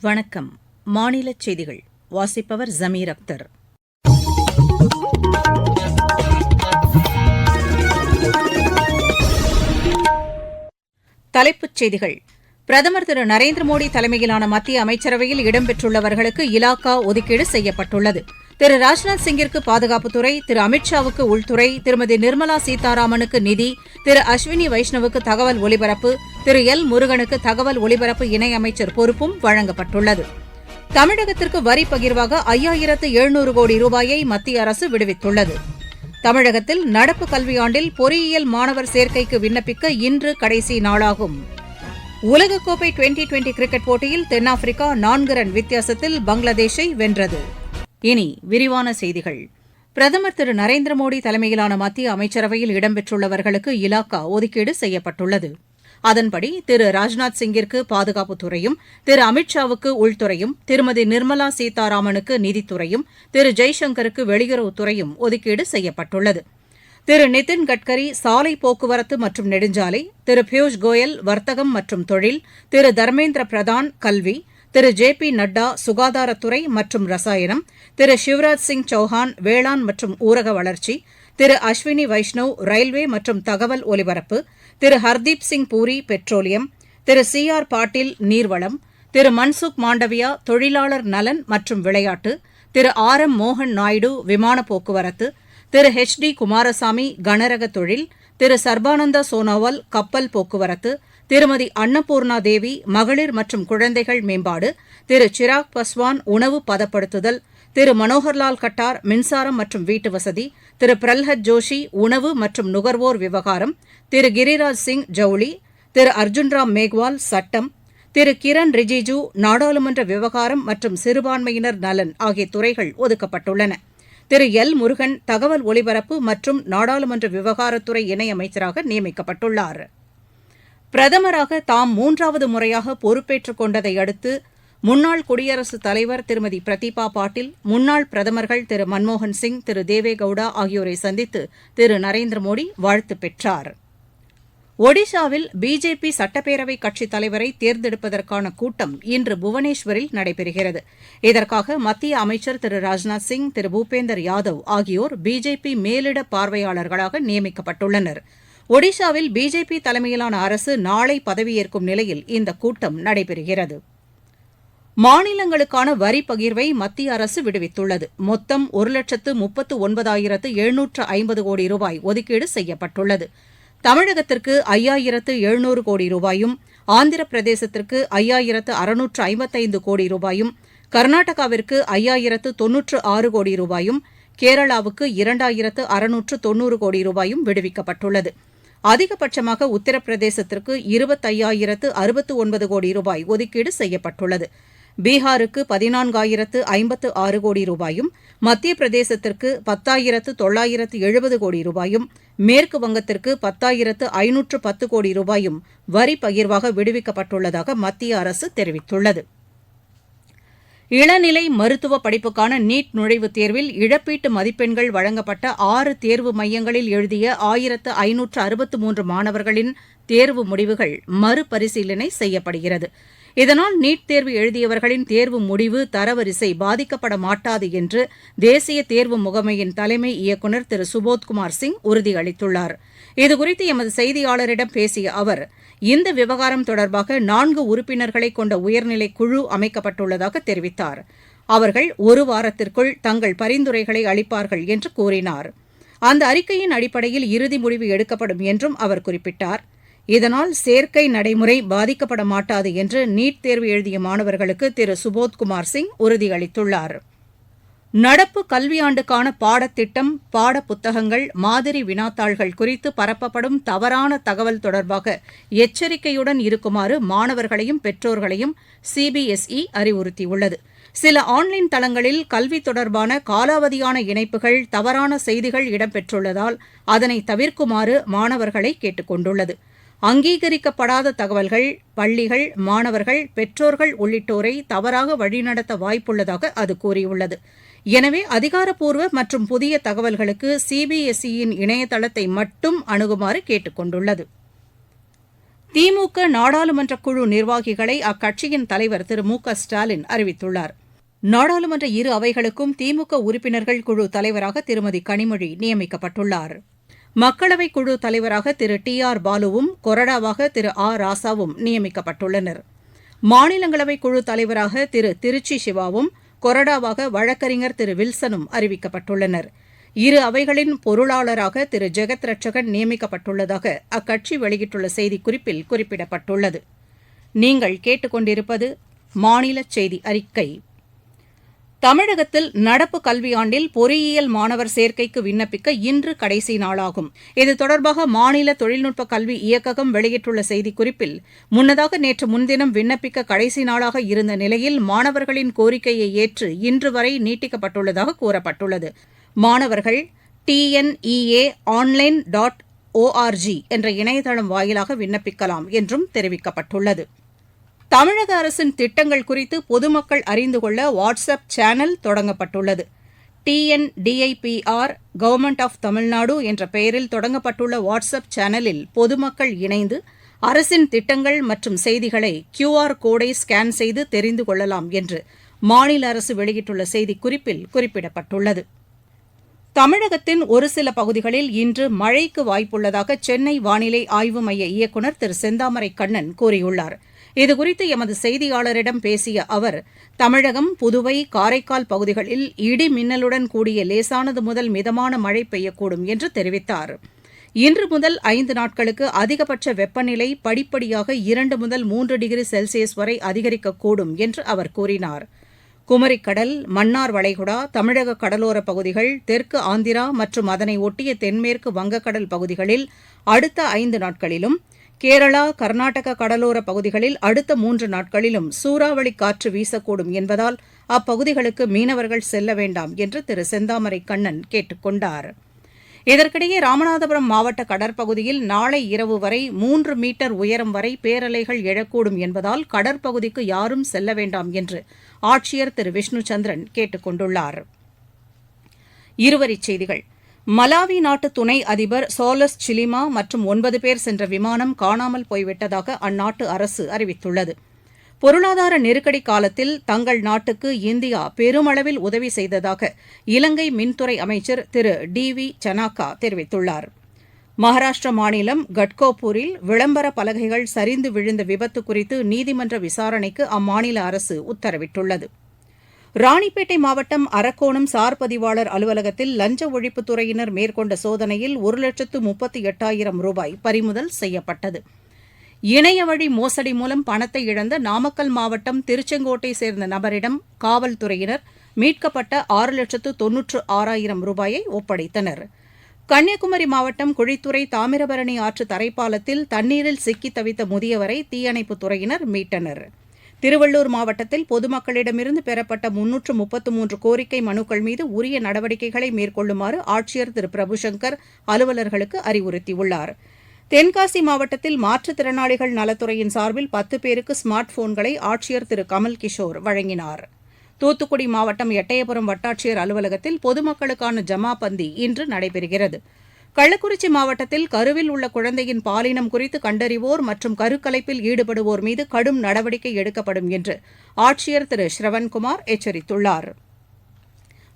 வணக்கம். மாநில செய்திகள். வாசிப்பவர் ஜமீர் அக்தர் தலைப்புச் செய்திகள். பிரதமர் திரு நரேந்திர மோடி தலைமையிலான மத்திய அமைச்சரவையில் இடம்பெற்றுள்ளவர்களுக்கு இலாக்கா ஒதுக்கீடு செய்யப்பட்டுள்ளது. திரு ராஜ்நாத் சிங்கிற்கு பாதுகாப்புத்துறை திரு அமித் ஷாவுக்கு உள்துறை திருமதி நிர்மலா சீதாராமனுக்கு நிதி திரு அஸ்வினி வைஷ்ணவுக்கு தகவல் ஒலிபரப்பு திரு எல் முருகனுக்கு தகவல் ஒலிபரப்பு இணையமைச்சர் பொறுப்பும் வழங்கப்பட்டுள்ளது. தமிழகத்திற்கு வரி பகிர்வாக ஐயாயிரத்து எழுநூறு கோடி ரூபாயை மத்திய அரசு விடுவித்துள்ளது. தமிழகத்தில் நடப்பு கல்வியாண்டில் பொறியியல் மாணவர் சேர்க்கைக்கு விண்ணப்பிக்க இன்று கடைசி நாளாகும். உலகக்கோப்பை டுவெண்டி டுவெண்டி கிரிக்கெட் போட்டியில் தென்னாப்பிரிக்கா நான்கு ரன் வித்தியாசத்தில் பங்களாதேஷை வென்றது. இனி விரிவான செய்திகள். பிரதமர் திரு நரேந்திர மோடி தலைமையிலான மத்திய அமைச்சரவையில் இடம்பெற்றுள்ளவர்களுக்கு இலாக்கா ஒதுக்கீடு செய்யப்பட்டுள்ளது. அதன்படி திரு ராஜ்நாத் சிங்கிற்கு பாதுகாப்புத்துறையும் திரு அமித்ஷாவுக்கு உள்துறையும் திருமதி நிர்மலா சீதாராமனுக்கு நிதித்துறையும் திரு ஜெய்சங்கருக்கு வெளியுறவுத்துறையும் ஒதுக்கீடு செய்யப்பட்டுள்ளது. திரு நிதின் கட்கரி சாலை போக்குவரத்து மற்றும் நெடுஞ்சாலை திரு பியூஷ் கோயல் வர்த்தகம் மற்றும் தொழில் திரு தர்மேந்திர பிரதான் கல்வி திரு ஜே பி நட்டா சுகாதாரத்துறை மற்றும் ரசாயனம் திரு சிவராஜ் சிங் சௌஹான் வேளாண் மற்றும் ஊரக வளர்ச்சி திரு அஸ்வினி வைஷ்ணவ் ரயில்வே மற்றும் தகவல் ஒலிபரப்பு திரு ஹர்தீப் சிங் பூரி பெட்ரோலியம் திரு சி ஆர் பாட்டீல் நீர்வளம் திரு மன்சுக் மாண்டவியா தொழிலாளர் நலன் மற்றும் விளையாட்டு திரு ஆர் எம் மோகன் நாயுடு விமான போக்குவரத்து திரு ஹெச் டி குமாரசாமி கனரக தொழில் திரு சர்பானந்தா சோனோவால் கப்பல் போக்குவரத்து திருமதி அன்னபூர்ணா தேவி மகளிர் மற்றும் குழந்தைகள் மேம்பாடு திரு சிராக் பஸ்வான் உணவு பதப்படுத்துதல் திரு மனோகர்லால் கட்டார் மின்சாரம் மற்றும் வீட்டுவசதி திரு பிரல்ஹத் ஜோஷி உணவு மற்றும் நுகர்வோர் விவகாரம் திரு கிரிராஜ் சிங் ஜவுளி திரு அர்ஜுன்ராம் மேக்வால் சட்டம் திரு கிரண் ரிஜிஜு நாடாளுமன்ற விவகாரம் மற்றும் சிறுபான்மையினர் நலன் ஆகிய துறைகள் ஒதுக்கப்பட்டுள்ளன. திரு எல் முருகன் தகவல் ஒலிபரப்பு மற்றும் நாடாளுமன்ற விவகாரத்துறை இணையமைச்சராக நியமிக்கப்பட்டுள்ளார். பிரதமராக தாம் மூன்றாவது முறையாக பொறுப்பேற்றுக் கொண்டதை அடுத்து முன்னாள் குடியரசுத் தலைவர் திருமதி பிரதீபா பாட்டீல் முன்னாள் பிரதமர்கள் திரு மன்மோகன் சிங் திரு தேவேகவுடா ஆகியோரை சந்தித்து திரு நரேந்திர மோடி வாழ்த்து பெற்றார். ஒடிஷாவில் பிஜேபி சட்டப்பேரவை கட்சித் தலைவரை தேர்ந்தெடுப்பதற்கான கூட்டம் இன்று புவனேஸ்வரில் நடைபெறுகிறது. இதற்காக மத்திய அமைச்சர் திரு ராஜ்நாத் சிங் திரு பூபேந்தர் யாதவ் ஆகியோர் பிஜேபி மேலிட பார்வையாளர்களாக நியமிக்கப்பட்டுள்ளனர். ஒடிஷாவில் பிஜேபி தலைமையிலான அரசு நாளை பதவியேற்கும் நிலையில் இந்த கூட்டம் நடைபெறுகிறது. மாநிலங்களுக்கான வரி பகிர்வை மத்திய அரசு விடுவித்துள்ளது. மொத்தம் ஒரு லட்சத்து முப்பத்து ஒன்பதாயிரத்து எழுநூற்று ஐம்பது கோடி ரூபாய் ஒதுக்கீடு செய்யப்பட்டுள்ளது. தமிழகத்திற்கு ஐயாயிரத்து எழுநூறு கோடி ரூபாயும் ஆந்திர பிரதேசத்திற்கு ஐயாயிரத்து அறுநூற்று ஐம்பத்தைந்து கோடி ரூபாயும் கர்நாடகாவிற்கு ஐயாயிரத்து தொன்னூற்று ஆறு கோடி ரூபாயும் கேரளாவுக்கு இரண்டாயிரத்து அறுநூற்று தொன்னூறு கோடி ரூபாயும் விடுவிக்கப்பட்டுள்ளது. அதிகபட்சமாக உத்தரப்பிரதேசத்திற்கு இருபத்தையாயிரத்து அறுபத்து ஒன்பது கோடி ரூபாய் ஒதுக்கீடு செய்யப்பட்டுள்ளது. பீகாருக்கு பதினான்காயிரத்து ஐம்பத்து ஆறு கோடி ரூபாயும் மத்திய பிரதேசத்திற்கு பத்தாயிரத்து தொள்ளாயிரத்து எழுபது கோடி ரூபாயும் மேற்கு வங்கத்திற்கு பத்தாயிரத்து ஐநூற்று பத்து கோடி ரூபாயும் வரி பகிர்வாக விடுவிக்கப்பட்டுள்ளதாக மத்திய அரசு தெரிவித்துள்ளது. இளநிலை மருத்துவ படிப்புக்கான நீட் நுழைவுத் தேர்வில் இழப்பீட்டு மதிப்பெண்கள் வழங்கப்பட்ட ஆறு தேர்வு மையங்களில் எழுதிய ஆயிரத்து ஐநூற்று அறுபத்து மூன்று மாணவர்களின் தேர்வு முடிவுகள் மறுபரிசீலனை செய்யப்படுகிறது. இதனால் நீட் தேர்வு எழுதியவர்களின் தேர்வு முடிவு தரவரிசை பாதிக்கப்பட மாட்டாது என்று தேசிய தேர்வு முகமையின் தலைமை இயக்குநர் திரு சுபோத்குமார் சிங் உறுதியளித்துள்ளார். இதுகுறித்து எமது செய்தியாளரிடம் பேசிய அவர் இந்த விவகாரம் தொடர்பாக நான்கு உறுப்பினர்களை கொண்ட உயர்நிலை குழு அமைக்கப்பட்டுள்ளதாக தெரிவித்தார். அவர்கள் ஒரு வாரத்திற்குள் தங்கள் பரிந்துரைகளை அளிப்பார்கள் என்று கூறினார். அந்த அறிக்கையின் அடிப்படையில் இறுதி முடிவு எடுக்கப்படும் என்றும் அவர் குறிப்பிட்டார். இதனால் சேர்க்கை நடைமுறை பாதிக்கப்பட மாட்டாது என்று நீட் தேர்வு எழுதிய மாணவர்களுக்கு திரு. சுபோத்குமார் சிங் உறுதியளித்துள்ளார். நடப்பு கல்வியாண்டுக்கான பாடத்திட்டம் பாட புத்தகங்கள் மாதிரி வினாத்தாள்கள் குறித்து பரப்பப்படும் தவறான தகவல் தொடர்பாக எச்சரிக்கையுடன் இருக்குமாறு மாணவர்களையும் பெற்றோர்களையும் சிபிஎஸ்இ அறிவுறுத்தியுள்ளது. சில ஆன்லைன் தளங்களில் கல்வி தொடர்பான காலாவதியான இணைப்புகள் தவறான செய்திகள் இடம்பெற்றுள்ளதால் அதனை தவிர்க்குமாறு மாணவர்களை கேட்டுக் கொண்டுள்ளது அங்கீகரிக்கப்படாத தகவல்கள் பள்ளிகள் மாணவர்கள் பெற்றோர்கள் உள்ளிட்டோரை தவறாக வழிநடத்த வாய்ப்புள்ளதாக அது கூறியுள்ளது. எனவே அதிகாரப்பூர்வ மற்றும் புதிய தகவல்களுக்கு சிபிஎஸ்இ யின் இணையதளத்தை மட்டும் அணுகுமாறு கேட்டுக் கொண்டுள்ளது. திமுக நாடாளுமன்ற குழு நிர்வாகிகளை அக்கட்சியின் தலைவர் திரு மு க ஸ்டாலின் அறிவித்துள்ளார். நாடாளுமன்ற இரு அவைகளுக்கும் திமுக உறுப்பினர்கள் குழு தலைவராக திருமதி கனிமொழி நியமிக்கப்பட்டுள்ளார். மக்களவைக் குழு தலைவராக திரு டி ஆர் பாலுவும் கொறடாவாக திரு ஆ ராசாவும் நியமிக்கப்பட்டுள்ளனர். மாநிலங்களவை குழு தலைவராக திரு திருச்சி சிவாவும் கொறடாவாக வழக்கறிஞர் திரு வில்சனும் அறிவிக்கப்பட்டுள்ளனர். இரு அவைகளின் பொருளாளராக திரு ஜெகத் ரட்சகன் நியமிக்கப்பட்டுள்ளதாக அக்கட்சி வெளியிட்டுள்ள செய்திக்குறிப்பில் குறிப்பிடப்பட்டுள்ளது. நீங்கள் கேட்டுக்கொண்டிருப்பது மாநில செய்தி அறிக்கை தமிழகத்தில் நடப்பு கல்வியாண்டில் பொறியியல் மாணவர் சேர்க்கைக்கு விண்ணப்பிக்க இன்று கடைசி நாளாகும். இது தொடர்பாக மாநில தொழில்நுட்ப கல்வி இயக்ககம் வெளியிட்டுள்ள செய்திக்குறிப்பில் முன்னதாக நேற்று முன்தினம் விண்ணப்பிக்க கடைசி நாளாக இருந்த நிலையில் மாணவர்களின் கோரிக்கையை ஏற்று இன்று வரை நீட்டிக்கப்பட்டுள்ளதாக கூறப்பட்டுள்ளது. மாணவர்கள் டிஎன்இஏ ஆன்லைன் டாட் ஓஆர்ஜி என்ற இணையதளம் வாயிலாக விண்ணப்பிக்கலாம் என்றும் தெரிவிக்கப்பட்டுள்ளது. தமிழக அரசின் திட்டங்கள் குறித்து பொதுமக்கள் அறிந்து கொள்ள வாட்ஸ் அப் சேனல் தொடங்கப்பட்டுள்ளது. டிஎன்டிஐபிஆர் கவர்மெண்ட் ஆஃப் தமிழ்நாடு என்ற பெயரில் தொடங்கப்பட்டுள்ள வாட்ஸ் அப் சேனலில் பொதுமக்கள் இணைந்து அரசின் திட்டங்கள் மற்றும் செய்திகளை கியூஆர் கோடை ஸ்கேன் செய்து தெரிந்து கொள்ளலாம் என்று மாநில அரசு வெளியிட்டுள்ள செய்திக்குறிப்பில் குறிப்பிடப்பட்டுள்ளது. தமிழகத்தின் ஒரு சில பகுதிகளில் இன்று மழைக்கு வாய்ப்புள்ளதாக சென்னை வானிலை ஆய்வு மைய இயக்குநர் திரு செந்தாமரை கண்ணன் கூறியுள்ளார். இதுகுறித்து எமது செய்தியாளரிடம் பேசிய அவர் தமிழகம் புதுவை காரைக்கால் பகுதிகளில் இடி மின்னலுடன் கூடிய லேசானது முதல் மிதமான மழை பெய்யக்கூடும் என்று தெரிவித்தார். இன்று முதல் ஐந்து நாட்களுக்கு அதிகபட்ச வெப்பநிலை படிப்படியாக இரண்டு முதல் மூன்று டிகிரி செல்சியஸ் வரை அதிகரிக்கக்கூடும் என்று அவர் கூறினார். குமரிக்கடல் மன்னார் வளைகுடா தமிழக கடலோரப் பகுதிகள் தெற்கு ஆந்திரா மற்றும் அதனை ஒட்டிய தென்மேற்கு வங்கக்கடல் பகுதிகளில் அடுத்த ஐந்து நாட்களிலும் கேரளா கர்நாடக கடலோரப் பகுதிகளில் அடுத்த மூன்று நாட்களிலும் சூறாவளி காற்று வீசக்கூடும் என்பதால் அப்பகுதிகளுக்கு மீனவர்கள் செல்ல வேண்டாம் என்று திரு செந்தாமரை கண்ணன் கேட்டுக் கொண்டார். இதற்கிடையே ராமநாதபுரம் மாவட்ட கடற்பகுதியில் நாளை இரவு வரை மூன்று மீட்டர் உயரம் வரை பேரலைகள் எழக்கூடும் என்பதால் கடற்பகுதிக்கு யாரும் செல்ல வேண்டாம் என்று ஆட்சியர் திரு விஷ்ணு சந்திரன் கேட்டுக் கொண்டுள்ளார். இருவரிச் செய்திகள். மலாவி நாட்டு துணை அதிபர் சோலஸ் சிலிமா மற்றும் ஒன்பது பேர் சென்ற விமானம் காணாமல் போய்விட்டதாக அந்நாட்டு அரசு அறிவித்துள்ளது. பொருளாதார நெருக்கடி காலத்தில் தங்கள் நாட்டுக்கு இந்தியா பெருமளவில் உதவி செய்ததாக இலங்கை மின்துறை அமைச்சர் திரு டி வி சனாக்கா தெரிவித்துள்ளார். மகாராஷ்டிர மாநிலம் கட்கோபூரில் விளம்பர பலகைகள் சரிந்து விழுந்த விபத்து குறித்து நீதிமன்ற விசாரணைக்கு அம்மாநில அரசு உத்தரவிட்டுள்ளது. ராணிப்பேட்டை மாவட்டம் அரக்கோணம் சார் பதிவாளர் அலுவலகத்தில் லஞ்ச ஒழிப்புத்துறையினர் மேற்கொண்ட சோதனையில் ஒரு லட்சத்து முப்பத்தி எட்டாயிரம் ரூபாய் பறிமுதல் செய்யப்பட்டது. இணையவழி மோசடி மூலம் பணத்தை இழந்த நாமக்கல் மாவட்டம் திருச்செங்கோட்டை சேர்ந்த நபரிடம் காவல்துறையினர் மீட்கப்பட்ட ஆறு லட்சத்து தொன்னூற்று ஆறாயிரம் ரூபாயை ஒப்படைத்தனர். கன்னியாகுமரி மாவட்டம் குழித்துறை தாமிரபரணி ஆற்று தரைப்பாலத்தில் தண்ணீரில் சிக்கி தவித்த முதியவரை தீயணைப்புத் துறையினர் மீட்டனர். திருவள்ளூர் மாவட்டத்தில் பொதுமக்களிடமிருந்து பெறப்பட்ட முன்னூற்று முப்பத்து மூன்று கோரிக்கை மனுக்கள் மீது உரிய நடவடிக்கைகளை மேற்கொள்ளுமாறு ஆட்சியர் திரு. பிரபுசங்கர் அலுவலர்களுக்கு அறிவுறுத்தியுள்ளார். தென்காசி மாவட்டத்தில் மாற்றுத்திறனாளிகள் நலத்துறையின் சார்பில் பத்து பேருக்கு ஸ்மார்ட் போன்களை ஆட்சியர் திரு. கமல் கிஷோர் வழங்கினார். தூத்துக்குடி மாவட்டம் எட்டயபுரம் வட்டாட்சியர் அலுவலகத்தில் பொதுமக்களுக்கான ஜமா பந்தி இன்று நடைபெறுகிறது. கள்ளக்குறிச்சி மாவட்டத்தில் கருவில் உள்ள குழந்தையின் பாலினம் குறித்து கண்டறிவோர் மற்றும் கருக்கலைப்பில் ஈடுபடுவோர் மீது கடும் நடவடிக்கை எடுக்கப்படும் என்று ஆட்சியர் திரு. ஸ்ரவன்குமார் எச்சரித்துள்ளார்.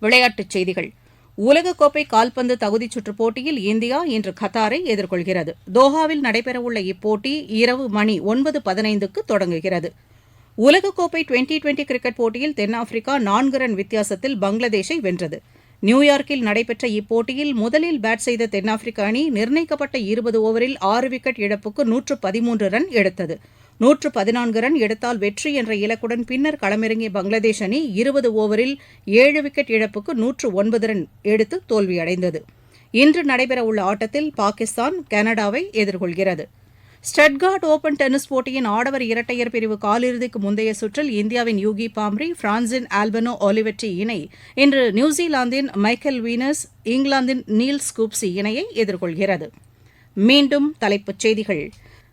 விளையாட்டுச் செய்திகள். உலகக்கோப்பை கால்பந்து தகுதிச் சுற்றுப் போட்டியில் இந்தியா இன்று கத்தாரை எதிர்கொள்கிறது. தோஹாவில் நடைபெறவுள்ள இப்போட்டி இரவு மணி ஒன்பது பதினைந்துக்கு தொடங்குகிறது. உலகக்கோப்பை டுவெண்டி டுவெண்டி கிரிக்கெட் போட்டியில் தென்னாப்பிரிக்கா நான்கு ரன் வித்தியாசத்தில் பங்களாதேஷை வென்றது. நியூயார்க்கில் நடைபெற்ற இப்போட்டியில் முதலில் பேட் செய்த தென்னாப்பிரிக்க அணி நிர்ணயிக்கப்பட்ட இருபது ஓவரில் ஆறு விக்கெட் இழப்புக்கு நூற்று பதிமூன்று ரன் எடுத்தது. நூற்று பதினான்கு ரன் எடுத்தால் வெற்றி என்ற இலக்குடன் பின்னர் களமிறங்கிய பங்களாதேஷ் அணி இருபது ஓவரில் ஏழு விக்கெட் இழப்புக்கு நூற்று ஒன்பது ரன் எடுத்து தோல்வியடைந்தது. இன்று நடைபெறவுள்ள ஆட்டத்தில் பாகிஸ்தான் கனடாவை எதிர்கொள்கிறது. ஸ்டட்கார்ட் ஓபன் டென்னிஸ் போட்டியின் ஆடவர் இரட்டையர் பிரிவு காலிறுதிக்கு முந்தைய சுற்றில் இந்தியாவின் யூகி பாம்ரி பிரான்சின் ஆல்பனோ ஒலிவெட்டி இணை இன்று நியூசிலாந்தின் மைக்கேல் வீனஸ் இங்கிலாந்தின் நீல் ஸ்கூப்சி இணையை எதிர்கொள்கிறது. மீண்டும் தலைப்புச் செய்திகள்.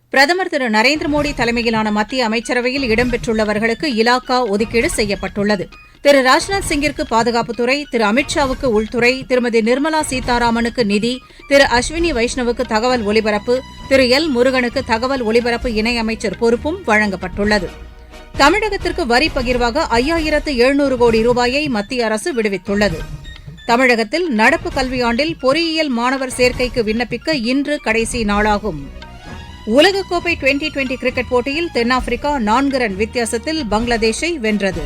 பிரதமர் திரு நரேந்திர மோடி தலைமையிலான மத்திய அமைச்சரவையில் இடம்பெற்றுள்ளவர்களுக்கு இலாக்கா ஒதுக்கீடு செய்யப்பட்டுள்ளது. திரு ராஜ்நாத் சிங்கிற்கு பாதுகாப்புத்துறை திரு அமித்ஷாவுக்கு உள்துறை திருமதி நிர்மலா சீதாராமனுக்கு நிதி திரு அஸ்வினி வைஷ்ணவுக்கு தகவல் ஒலிபரப்பு திரு எல் முருகனுக்கு தகவல் ஒலிபரப்பு இணையமைச்சர் பொறுப்பும் வழங்கப்பட்டுள்ளது. தமிழகத்திற்கு வரி பகிர்வாக ஐயாயிரத்து எழுநூறு கோடி ரூபாயை மத்திய அரசு விடுவித்துள்ளது. தமிழகத்தில் நடப்பு கல்வியாண்டில் பொறியியல் மாணவர் சேர்க்கைக்கு விண்ணப்பிக்க இன்று கடைசி நாளாகும். உலகக்கோப்பை டுவெண்டி டுவெண்டி கிரிக்கெட் போட்டியில் தென்னாப்பிரிக்கா நான்கு ரன் வித்தியாசத்தில் பங்களாதேஷை வென்றது.